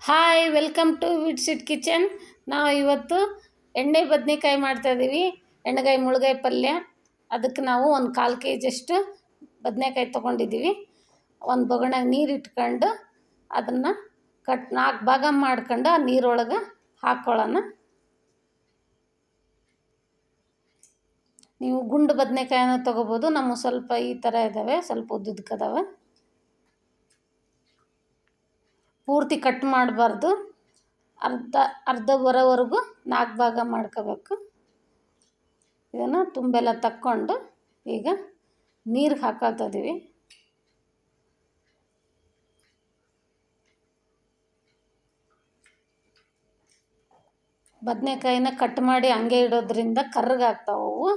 Hi welcome to ವಿಡ್ಸಿಟ್ kitchen ನಾವು ಇವತ್ತು ಎಣ್ಣೆ ಬದನೆಕಾಯಿ ಮಾಡ್ತಾಯಿದ್ದೀವಿ ಎಣ್ಣೆಗಾಯಿ, ಮುಳುಗಾಯಿ ಪಲ್ಯ. ಅದಕ್ಕೆ ನಾವು ಒಂದು ಕಾಲು ಕೆ ಜಿಯಷ್ಟು ಬದನೆಕಾಯಿ ತೊಗೊಂಡಿದ್ದೀವಿ. ಒಂದು ಬೊಗಣಾಗ ನೀರು ಇಟ್ಕೊಂಡು ಅದನ್ನು ಕಟ್ ನಾಲ್ಕು ಭಾಗ ಮಾಡ್ಕೊಂಡು ಆ ನೀರೊಳಗೆ ಹಾಕ್ಕೊಳ್ಳೋಣ ನೀವು ಗುಂಡು ಬದನೆಕಾಯನ್ನು ತೊಗೋಬೋದು. ನಮ್ಮ ಸ್ವಲ್ಪ ಈ ಥರ ಇದ್ದಾವೆ ಸ್ವಲ್ಪ ಉದ್ದುದ್ದಕ್ಕದಾವೆ. ಪೂರ್ತಿ ಕಟ್ ಮಾಡಬಾರ್ದು. ಅರ್ಧ ಅರ್ಧ ಬರೋವರೆಗೂ ನಾಲ್ಕು ಭಾಗ ಮಾಡ್ಕೋಬೇಕು. ಇದನ್ನು ತುಂಬೆಲ್ಲ ತಕ್ಕೊಂಡು ಈಗ ನೀರು ಹಾಕೋತಿದ್ದೀವಿ ಬದನೆಕಾಯಿನ ಕಟ್ ಮಾಡಿ ಹಂಗೆ ಇಡೋದ್ರಿಂದ ಕರ್ರಗಾಗ್ತಾವೆ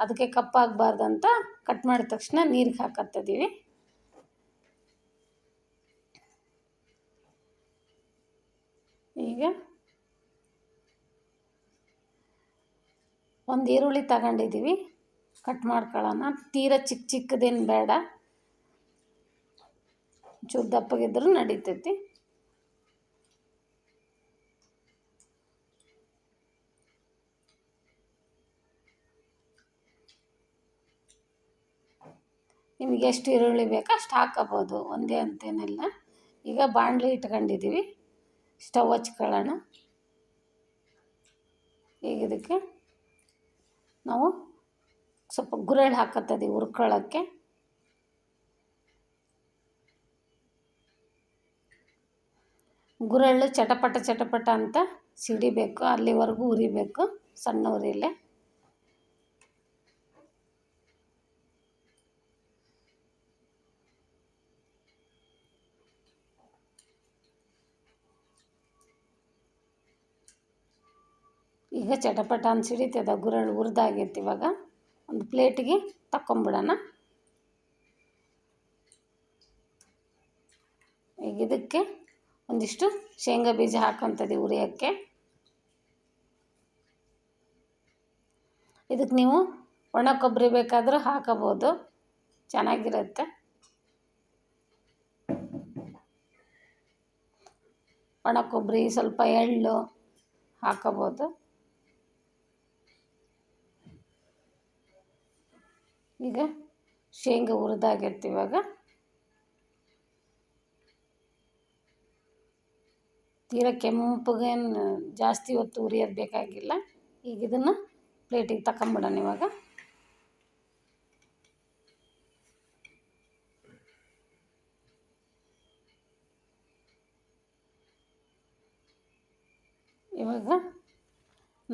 ಅದಕ್ಕೆ ಕಪ್ಪಾಗಬಾರ್ದಂತ ಕಟ್ ಮಾಡಿದ ತಕ್ಷಣ ನೀರಿಗೆ ಹಾಕತ್ತಿದ್ದೀವಿ ಈಗ ಒಂದು ಈರುಳ್ಳಿ ತಗೊಂಡಿದ್ದೀವಿ ಕಟ್ ಮಾಡ್ಕೊಳ್ಳೋಣ. ತೀರ ಚಿಕ್ಕ ಚಿಕ್ಕದೇನು ಬೇಡ. ಚೂರು ದಪ್ಪಗಿದ್ರೂ ನಡೀತೈತಿ. ನಿಮಗೆ ಎಷ್ಟು ಈರುಳ್ಳಿ ಬೇಕೋ ಅಷ್ಟು ಹಾಕೋಬೋದು. ಒಂದೇ ಅಂತೇನಿಲ್ಲ. ಈಗ ಬಾಣಲಿ ಇಟ್ಕೊಂಡಿದ್ದೀವಿ ಸ್ಟವ್ ಹಚ್ಕೊಳ್ಳೋಣ. ಈಗ ಇದಕ್ಕೆ ನಾವು ಸ್ವಲ್ಪ ಗುರೆಳ್ ಹಾಕತ್ತದೀವಿ ಹುರ್ಕೊಳ್ಳೋಕ್ಕೆ. ಗುರೆಳ್ಳು ಚಟಪಟ ಚಟಪಟ ಅಂತ ಸಿಡಿಬೇಕು, ಅಲ್ಲಿವರೆಗೂ ಉರಿಬೇಕು ಸಣ್ಣ ಉರಿಲೆ ಈಗ ಚಟಪಟ ಅಂತ ಸಿಡಿತದ ಗುರಳು ಹುರಿದಾಗೈತಿ ಇವಾಗ ಒಂದು ಪ್ಲೇಟಿಗೆ ತಕ್ಕೊಂಬಿಡೋಣ. ಈಗ ಇದಕ್ಕೆ ಒಂದಿಷ್ಟು ಶೇಂಗಾ ಬೀಜ ಹಾಕೊತದೆ ಉರಿಯೋಕ್ಕೆ. ಇದಕ್ಕೆ ನೀವು ಒಣ ಕೊಬ್ಬರಿ ಬೇಕಾದರೂ ಹಾಕಬೋದು. ಚೆನ್ನಾಗಿರುತ್ತೆ. ಒಣ ಕೊಬ್ಬರಿ, ಸ್ವಲ್ಪ ಎಳ್ಳು ಹಾಕೋಬೋದು. ಈಗ ಶೇಂಗಾ ಹುರಿದಾಗಿರ್ತೀವಾಗ ತೀರ ಕೆಂಪಗೇನು ಜಾಸ್ತಿ ಹೊತ್ತು ಉರಿಯೋದು ಬೇಕಾಗಿಲ್ಲ. ಈಗ ಇದನ್ನು ಪ್ಲೇಟಿಗೆ ತಗೊಂಬಿಡೋಣ ಇವಾಗ. ಇವಾಗ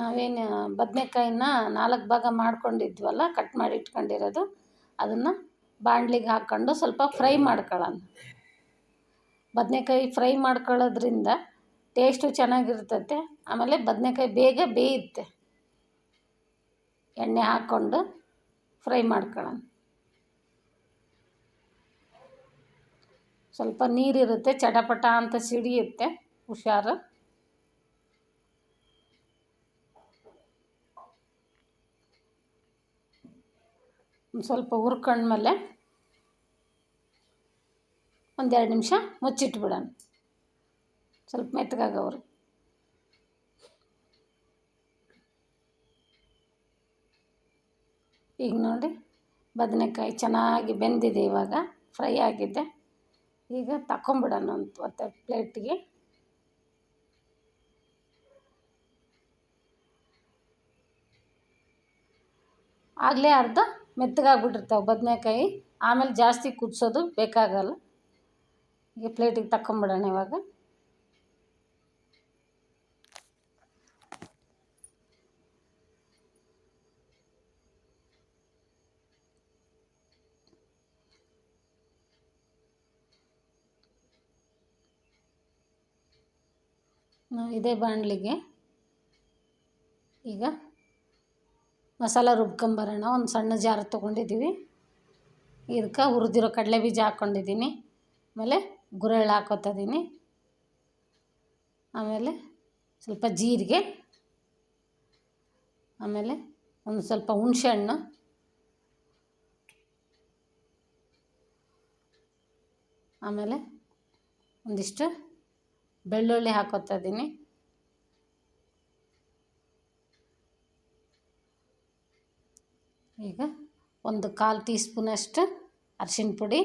ನಾವೇನು ಬದನೆಕಾಯಿನ ನಾಲ್ಕು ಭಾಗ ಮಾಡ್ಕೊಂಡಿದ್ವಲ್ಲ, ಕಟ್ ಮಾಡಿ ಇಟ್ಕೊಂಡಿರೋದು, ಅದನ್ನು ಬಾಣಲಿಗೆ ಹಾಕ್ಕೊಂಡು ಸ್ವಲ್ಪ ಫ್ರೈ ಮಾಡ್ಕೊಳ್ಳೋಣ. ಬದನೆಕಾಯಿ ಫ್ರೈ ಮಾಡ್ಕೊಳ್ಳೋದ್ರಿಂದ ಟೇಸ್ಟು ಚೆನ್ನಾಗಿರ್ತೈತೆ, ಆಮೇಲೆ ಬದನೆಕಾಯಿ ಬೇಗ ಬೇಯುತ್ತೆ. ಎಣ್ಣೆ ಹಾಕ್ಕೊಂಡು ಫ್ರೈ ಮಾಡ್ಕೊಳ್ಳೋಣ. ಸ್ವಲ್ಪ ನೀರಿರುತ್ತೆ, ಚಟಪಟ ಅಂತ ಸಿಡಿಯುತ್ತೆ, ಹುಷಾರು. ಸ್ವಲ್ಪ ಹುರ್ಕೊಂಡ್ಮೇಲೆ ಒಂದೆರಡು ನಿಮಿಷ ಮುಚ್ಚಿಟ್ಬಿಡೋಣ. ಸ್ವಲ್ಪ ಮೆತ್ತಗಾಗವ್ರು ಈಗ ನೋಡಿ ಬದನೆಕಾಯಿ ಚೆನ್ನಾಗಿ ಬೆಂದಿದೆ ಇವಾಗ, ಫ್ರೈ ಆಗಿದೆ. ಈಗ ತಗೊಂಬಿಡೋಣ ಒಂದು ಒತ್ತೆ ಪ್ಲೇಟಿಗೆ. ಆಗಲೇ ಅರ್ಧ ಮೆತ್ತಗಾಗ್ಬಿಟ್ಟಿರ್ತಾವೆ ಬದನೆಕಾಯಿ. ಆಮೇಲೆ ಜಾಸ್ತಿ ಕುದಿಸೋದು ಬೇಕಾಗಲ್ಲ. ಈಗ ಪ್ಲೇಟಿಗೆ ತಕ್ಕೊಂಬಿಡೋಣ ಇವಾಗ. ಇದೇ ಬಾಣಲಿಗೆ. ಈಗ ಮಸಾಲ ರುಬ್ಕೊಂಬರೋಣ. ಒಂದು ಸಣ್ಣ ಜಾರ್ ತೊಗೊಂಡಿದ್ದೀವಿ. ಇದಕ್ಕೆ ಹುರಿದಿರೋ ಕಡಲೆ ಬೀಜ ಹಾಕ್ಕೊಂಡಿದ್ದೀನಿ. ಆಮೇಲೆ ಗುರೆಳ್ಳು ಹಾಕೋತಿದ್ದೀನಿ ಆಮೇಲೆ ಸ್ವಲ್ಪ ಜೀರಿಗೆ. ಆಮೇಲೆ ಒಂದು ಸ್ವಲ್ಪ ಹುಣಸೆಹಣ್ಣು ಆಮೇಲೆ ಒಂದಿಷ್ಟು ಬೆಳ್ಳುಳ್ಳಿ ಹಾಕೋತಾ ಇದ್ದೀನಿ ಈಗ ಒಂದು ಕಾಲು ಟೀ ಸ್ಪೂನಷ್ಟು ಅರ್ಶಿನ ಪುಡಿ,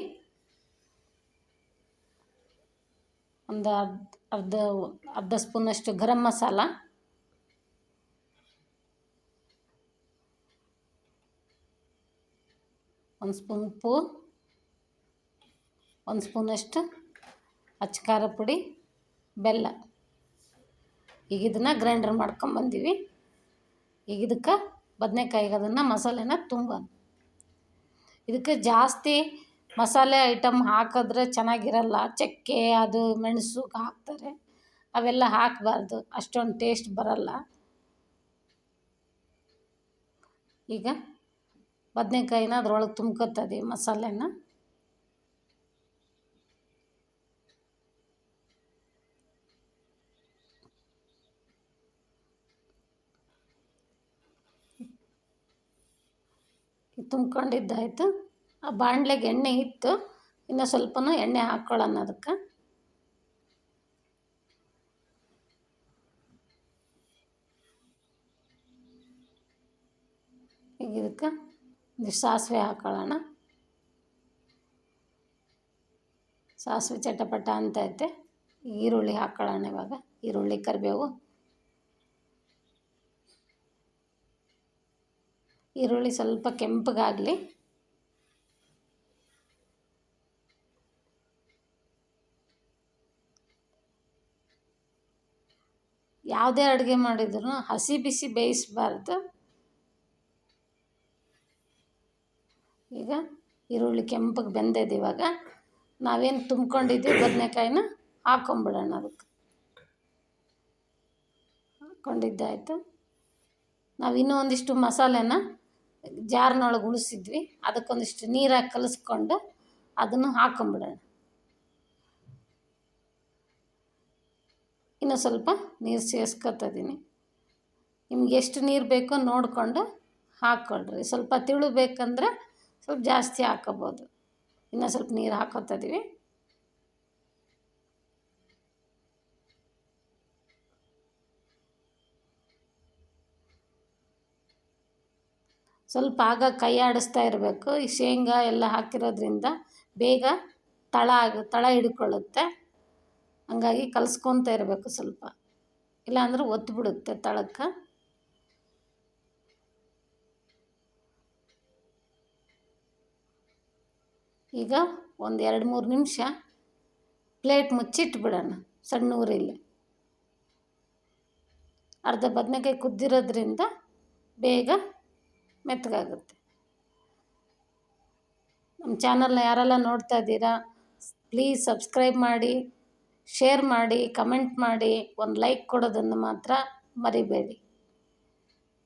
ಒಂದು ಅರ್ಧ ಅರ್ಧ ಅರ್ಧ ಸ್ಪೂನಷ್ಟು ಗರಂ ಮಸಾಲ, ಒಂದು ಸ್ಪೂನ್ ಉಪ್ಪು, ಒಂದು ಸ್ಪೂನಷ್ಟು ಅಚ್ಚ ಖಾರ ಪುಡಿ, ಬೆಲ್ಲ. ಈಗ ಇದನ್ನು ಗ್ರೈಂಡರ್ ಮಾಡ್ಕೊಂಬಂದೀವಿ ಈಗ ಇದಕ್ಕೆ ಬದನೇಕಾಯಿಗೆ ಅದನ್ನು ಮಸಾಲೆನ ತುಂಬ. ಇದಕ್ಕೆ ಜಾಸ್ತಿ ಮಸಾಲೆ ಐಟಮ್ ಹಾಕಿದ್ರೆ ಚೆನ್ನಾಗಿರಲ್ಲ. ಚಕ್ಕೆ, ಅದು ಮೆಣಸು ಹಾಕ್ತಾರೆ. ಅವೆಲ್ಲ ಹಾಕಬಾರ್ದು. ಅಷ್ಟೊಂದು ಟೇಸ್ಟ್ ಬರಲ್ಲ. ಈಗ ಬದನೆಕಾಯಿನ ಅದ್ರೊಳಗೆ ತುಂಬ್ಕೊತದೆ ಮಸಾಲೆನ. ತುಂಬ್ಕೊಂಡಿದ್ದಾಯಿತು. ಆ ಬಾಣ್ಲೆಗೆ ಎಣ್ಣೆ ಇತ್ತು. ಇನ್ನು ಸ್ವಲ್ಪನೂ ಎಣ್ಣೆ ಹಾಕ್ಕೊಳ್ಳೋಣ ಅದಕ್ಕೆ. ಈಗ ಇದಕ್ಕೆ ಸಾಸಿವೆ ಹಾಕ್ಕೊಳ್ಳೋಣ ಸಾಸಿವೆ ಚಟಪಟ ಅಂತೈತೆ ಈರುಳ್ಳಿ ಹಾಕ್ಕೊಳ್ಳೋಣ ಇವಾಗ. ಈರುಳ್ಳಿ, ಕರಿಬೇವು. ಈರುಳ್ಳಿ ಸ್ವಲ್ಪ ಕೆಂಪಗಾಗಲಿ. ಯಾವುದೇ ಅಡುಗೆ ಮಾಡಿದ್ರು ಹಸಿ ಬಿಸಿ ಬೇಯಿಸಬಾರ್ದು. ಈಗ ಈರುಳ್ಳಿ ಕೆಂಪಗೆ ಬೆಂದಿದೆ ಇವಾಗ. ನಾವೇನು ತುಂಬ್ಕೊಂಡಿದ್ದೀವಿ ಬದನೆಕಾಯಿನ ಹಾಕೊಂಬಿಡೋಣ ಅದಕ್ಕೆ. ಹಾಕ್ಕೊಂಡಿದ್ದಾಯಿತು ನಾವು ಇನ್ನೂ ಒಂದಿಷ್ಟು ಮಸಾಲೆನ ಜಾರ್ನೊಳಗೆ ಉಳಿಸಿದ್ವಿ. ಅದಕ್ಕೊಂದಿಷ್ಟು ನೀರಾಗಿ ಕಲಿಸ್ಕೊಂಡು ಅದನ್ನು ಹಾಕೊಂಬಿಡೋಣ. ಇನ್ನು ಸ್ವಲ್ಪ ನೀರು ಸೇರಿಸ್ಕೊತಿದ್ದೀನಿ ನಿಮ್ಗೆ ಎಷ್ಟು ನೀರು ಬೇಕೋ ನೋಡಿಕೊಂಡು ಹಾಕ್ಕೊಳ್ರಿ ಸ್ವಲ್ಪ ತಿಳು ಬೇಕಂದ್ರೆ ಸ್ವಲ್ಪ ಜಾಸ್ತಿ ಹಾಕೋಬೋದು. ಇನ್ನು ಸ್ವಲ್ಪ ನೀರು ಹಾಕ್ಕೊತಾ ಸ್ವಲ್ಪ ಆಗ ಕೈ ಆಡಿಸ್ತಾ ಇರಬೇಕು. ಈ ಶೇಂಗಾ ಎಲ್ಲ ಹಾಕಿರೋದ್ರಿಂದ ಬೇಗ ತಳ ಆಗ, ತಳ ಹಿಡ್ಕೊಳ್ಳುತ್ತೆ. ಹಂಗಾಗಿ ಕಲಿಸ್ಕೊತ ಇರಬೇಕು ಸ್ವಲ್ಪ. ಇಲ್ಲಾಂದ್ರೆ ಒತ್ತಿಬಿಡುತ್ತೆ ತಳಕ್ಕೆ. ಈಗ ಒಂದು ಎರಡು ಮೂರು ನಿಮಿಷ ಪ್ಲೇಟ್ ಮುಚ್ಚಿಟ್ಬಿಡೋಣ ಸಣ್ಣ ಊರಿಲ್ಲಿ ಅರ್ಧ ಬದನೆಕಾಯಿ ಕುದ್ದಿರೋದ್ರಿಂದ ಬೇಗ ಮೆತ್ತಗಾಗುತ್ತೆ. ನಮ್ಮ ಚಾನಲ್ನ ಯಾರೆಲ್ಲ ನೋಡ್ತಾ ಇದ್ದೀರಾ ಪ್ಲೀಸ್ ಸಬ್ಸ್ಕ್ರೈಬ್ ಮಾಡಿ ಶೇರ್ ಮಾಡಿ ಕಮೆಂಟ್ ಮಾಡಿ, ಒಂದು ಲೈಕ್ ಕೊಡೋದನ್ನು ಮಾತ್ರ ಮರಿಬೇಡಿ.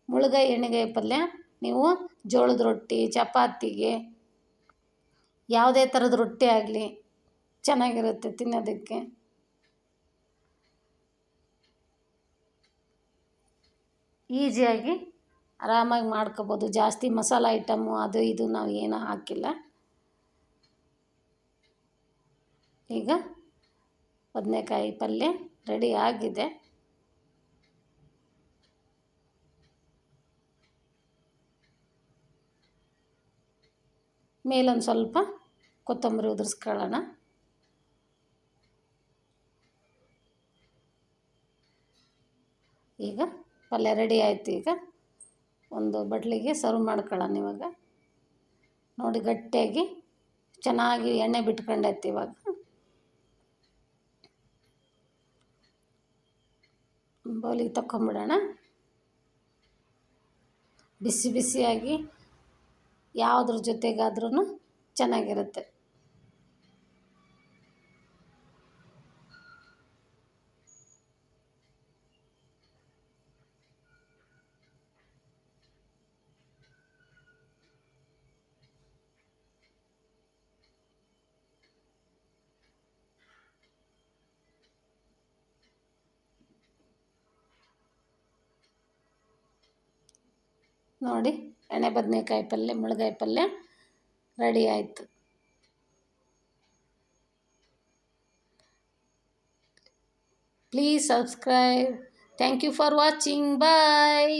ಮುಳುಗಾಯಿ ಎಣ್ಣೆಗಾಯಿ ಪಲ್ಯ, ನೀವು ಜೋಳದ ರೊಟ್ಟಿ, ಚಪಾತಿಗೆ, ಯಾವುದೇ ಥರದ ರೊಟ್ಟಿ ಆಗಲಿ ಚೆನ್ನಾಗಿರುತ್ತೆ ತಿನ್ನೋದಕ್ಕೆ. ಈಸಿಯಾಗಿ ಆರಾಮಾಗಿ ಮಾಡ್ಕೊಬೋದು. ಜಾಸ್ತಿ ಮಸಾಲೆ ಐಟಮು ಅದು ಇದು ನಾವು ಏನೂ ಹಾಕಿಲ್ಲ. ಈಗ ಬದನೆಕಾಯಿ ಪಲ್ಯ ರೆಡಿ ಆಗಿದೆ. ಮೇಲೊಂದು ಸ್ವಲ್ಪ ಕೊತ್ತಂಬರಿ ಉದುರಿಸ್ಕೊಳ್ಳೋಣ. ಈಗ ಪಲ್ಯ ರೆಡಿ ಆಯಿತು ಈಗ. ಒಂದು ಬಟ್ಲಿಗೆ ಸರ್ವ್ ಮಾಡ್ಕೊಳ್ಳೋಣ ಇವಾಗ. ನೋಡಿ ಗಟ್ಟಿಯಾಗಿ, ಚೆನ್ನಾಗಿ ಎಣ್ಣೆ ಬಿಟ್ಕೊಂಡೈತಿ ಇವಾಗ. ಬೌಲಿಗೆ ತಗೊಂಬಿಡೋಣ ಬಿಸಿ ಬಿಸಿಯಾಗಿ, ಯಾವುದ್ರ ಜೊತೆಗಾದ್ರೂ ಚೆನ್ನಾಗಿರುತ್ತೆ. ನೋಡಿ, ಎಣ್ಣೆ, ಬದನೇಕಾಯಿ ಪಲ್ಯ ಮುಳುಗಾಯಿ ಪಲ್ಯ ರೆಡಿ ಆಯಿತು. Please subscribe thank you for watching bye